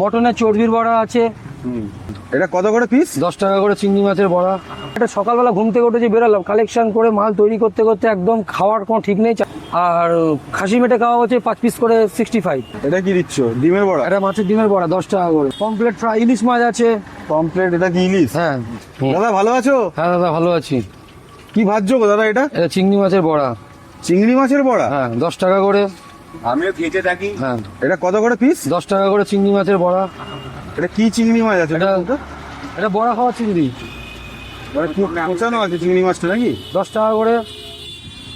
মটনের চর্বির বড়া আছে। এটা কত করে পিস দশ টাকা করে চিংড়ি মাছের বড়া। এটা সকালবেলা ঘুম থেকে উঠে যে বেরোলাম কালেকশন করে মাল তৈরি করতে করতে একদম খাওয়ার কোনো ঠিক নেই। আর খাসি মেটে খাওয়া হচ্ছে পাঁচ পিস করে সিক্সটি ফাইভ এটা কি দিচ্ছ? ডিমের বড়া? এটা মাছের ডিমের বড়া দশ টাকা করে। কমপ্লিট ফ্রাই ইলিশ মাছ আছে। কমপ্লেট এটা কি ইলিশ? হ্যাঁ। দাদা ভালো আছো? হ্যাঁ দাদা ভালো আছি। কি ভাজছো গো দাদা এটা? এটা চিংড়ি মাছের বড়া। চিংড়ি মাছের বড়া? হ্যাঁ দশ টাকা করে। আমিও খেতে থাকি। হ্যাঁ। এটা কত করে পিস দশ টাকা করে চিংড়ি মাছের বড়া। এটা কি চিংড়ি মাছ আছে? এটা এটা বড়া খাওয়া চিংড়ি। মানে কোচানো আছে চিংড়ি মাছটা নাকি? দশ টাকা করে।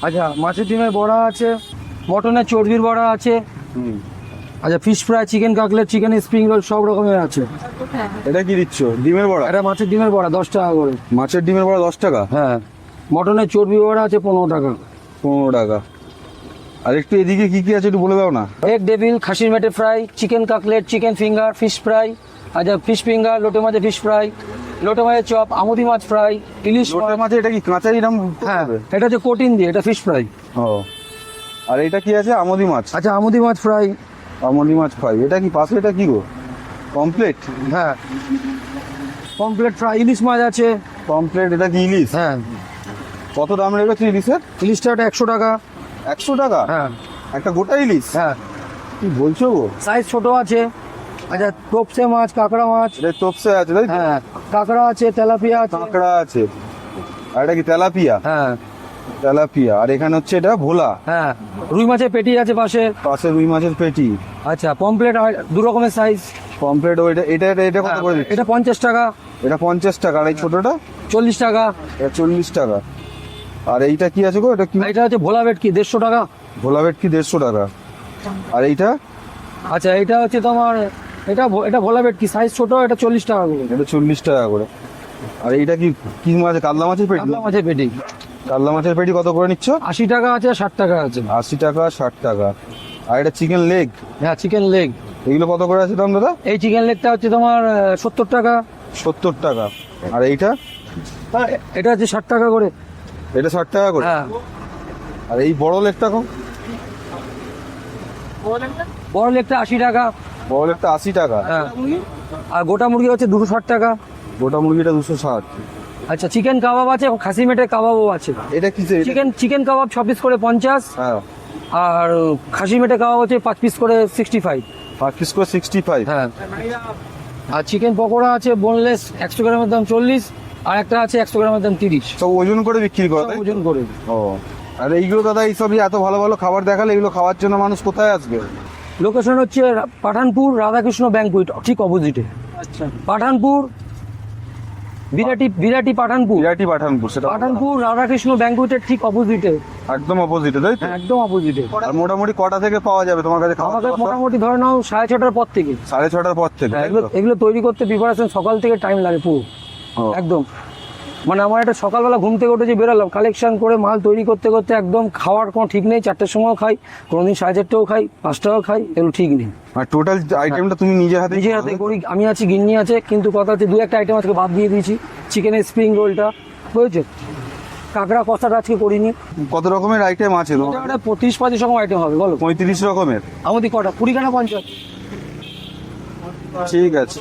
আচ্ছা মাছের ডিমের বড়া আছে মটনের চর্বির বড়া আছে। হুম। আচ্ছা fish fry chicken cutlet chicken spring roll সব রকমের আছে। এটা কি দিচ্ছ? ডিমের বড়া? এটা মাছের ডিমের বড়া দশ টাকা করে। মাছের ডিমের বড়া দশ টাকা? হ্যাঁ। মটনের চর্বি বড়া আছে পনেরো টাকা। পনেরো টাকা। আর একটু এদিকে কি কি আছে একটু বলে দাও না। এগ ডেভিল খাসির মেটে fry chicken cutlet chicken finger fish fry আচ্ছা ফিশ ফিঙ্গার লোটে মাছের ফিশ ফ্রাই লোটে মাছের চপ আমুদি মাছ ফ্রাই ইলিশ লোটে মাছে। এটা কি কাঁচাই নাম? হ্যাঁ এটা হচ্ছে কোটিন দিয়ে এটা ফিশ ফ্রাই ও। আর এটা কি আছে? আমদি মাছ। আচ্ছা আমুদি মাছ ফ্রাই আমদি মাছ ফ্রাই এটা কি পাশে? এটা কি গো? কমপ্লেট হ্যাঁ। কমপ্লিট ফ্রাই ইলিশ মাছ আছে। কমপ্লেট এটা কি ইলিশ? হ্যাঁ। কত দাম রেখেছে ইলিশের? ইলিশটা একশো টাকা। একশো টাকা? হ্যাঁ। একটা গোটা ইলিশ হ্যাঁ। কি বলছো গো? সাইজ ছোট আছে। আচ্ছা তোপসে মাছ কাঁকড়া মাছ। এটা তোপসে আছে তাই হ্যাঁ। কাঁকড়া আছে তেলাপিয়া আছে। কাঁকড়া আছে। আর এটা কি তেলাপিয়া? হ্যাঁ। তেলাপিয়া। আর এখানে হচ্ছে এটা ভোলা। হ্যাঁ। রুই মাছের পেটি আছে পাশে। পাশে রুই মাছের পেটি। আচ্ছা পমপ্লেট দু রকমের সাইজ কমপ্লেট ওইটা এটা এটা এটা কত করে এটা পঞ্চাশ টাকা। এটা পঞ্চাশ টাকা। আর এই ছোটটা? চল্লিশ টাকা। এটা চল্লিশ টাকা। আর এইটা কি আছে গো? এটা কি? এটা হচ্ছে ভোলা ভেটকি দেড়শো টাকা। ভোলা ভেটকি দেড়শো টাকা। আর এইটা? আচ্ছা এটা হচ্ছে তোমার এটা এটা ভোলা ভেটকি সাইজ ছোট এটা চল্লিশ টাকা করে। এটা চল্লিশ টাকা করে। আর এইটা কি কি মাছ কাতলা মাছের পেটি? কাতলা মাছের পেটি। কাতলা মাছের পেটি কত করে নিচ্ছ? আশি টাকা আছে ষাট টাকা আছে। আশি টাকা ষাট টাকা। আর এটা চিকেন লেগ? হ্যাঁ চিকেন লেগ। এগুলো কত করে আছে দাম দাদা? এই চিকেন লেগটা হচ্ছে তোমার সত্তর টাকা। সত্তর টাকা। আর এইটা? এটা হচ্ছে ষাট টাকা করে। এটা ষাট টাকা করে। হ্যাঁ। আর এই বড় লেগটা কম? বড় লেগটা আশি টাকা। বড় লেগটা আশি টাকা। হ্যাঁ। আর গোটা মুরগি হচ্ছে দুশো ষাট টাকা। গোটা মুরগিটা দুশো ষাট। আচ্ছা চিকেন কাবাব আছে খাসি মেটে কাবাবও আছে। এটা কি চিকেন চিকেন কাবাব ছ পিস করে পঞ্চাশ। হ্যাঁ। আর খাসি মেটে কাবাব হচ্ছে পাঁচ পিস করে সিক্সটি ফাইভ পাঁচ পিস করে সিক্সটি ফাইভ হ্যাঁ। আর চিকেন পকোড়া আছে বোনলেস একশো গ্রামের দাম চল্লিশ। আর একটা আছে একশো গ্রামের দাম তিরিশ। সব ওজন করে বিক্রি করে তাই? ওজন করে। ও আর এইগুলো দাদা এইসবই এত ভালো ভালো খাবার দেখালে এগুলো খাওয়ার জন্য মানুষ কোথায় আসবে? লোকেশন হচ্ছে পাঠানপুর রাধাকৃষ্ণ ব্যাংকুইট ঠিক অপোজিটে আচ্ছা। পাঠানপুর বিরাটি বিরাটি পাঠানপুর। বিরাটি পাঠানপুর সেটা পাঠানপুর রাধাকৃষ্ণ ব্যাংকুইটের ঠিক অপোজিটে একদম অপোজিটে তাই তো? একদম অপোজিটে আর মোটামুটি কটা থেকে পাওয়া যাবে তোমার কাছে খাবার আমাদের দাবার? মোটামুটি ধরে নাও সাড়ে ছটার পর থেকে। সাড়ে ছটার পর থেকে তাই এগুলো তো? এগুলো তৈরি করতে প্রিপারেশন সকাল থেকে টাইম লাগে পুরো। একদম। মানে আমার একটা সকালবেলা ঘুম থেকে উঠে যে বেরোলাম কালেকশন করে মাল তৈরি করতে করতে একদম খাওয়ার কোনো ঠিক নেই চারটের সময়ও খাই কোনোদিন সাড়ে চারটেও খাই পাঁচটাও খাই এগুলো ঠিক নেই। আর টোটাল আইটেমটা তুমি নিজের হাতে নিজের হাতে করি আমি আছি গিন্নি আছে কিন্তু কথা হচ্ছে দু একটা আইটেম আজকে বাদ দিয়ে দিয়েছি চিকেনের স্প্রিং রোলটা বুঝেছ? কাঁকড়া কষাটা আজকে করিনি। কত রকমের আইটেম আছে পঁচিশ পঁচিশ রকম আইটেম হবে বলো। পঁয়ত্রিশ রকমের। আমাদের কটা? কুড়ি কাটা পঞ্চাশ। ঠিক আছে।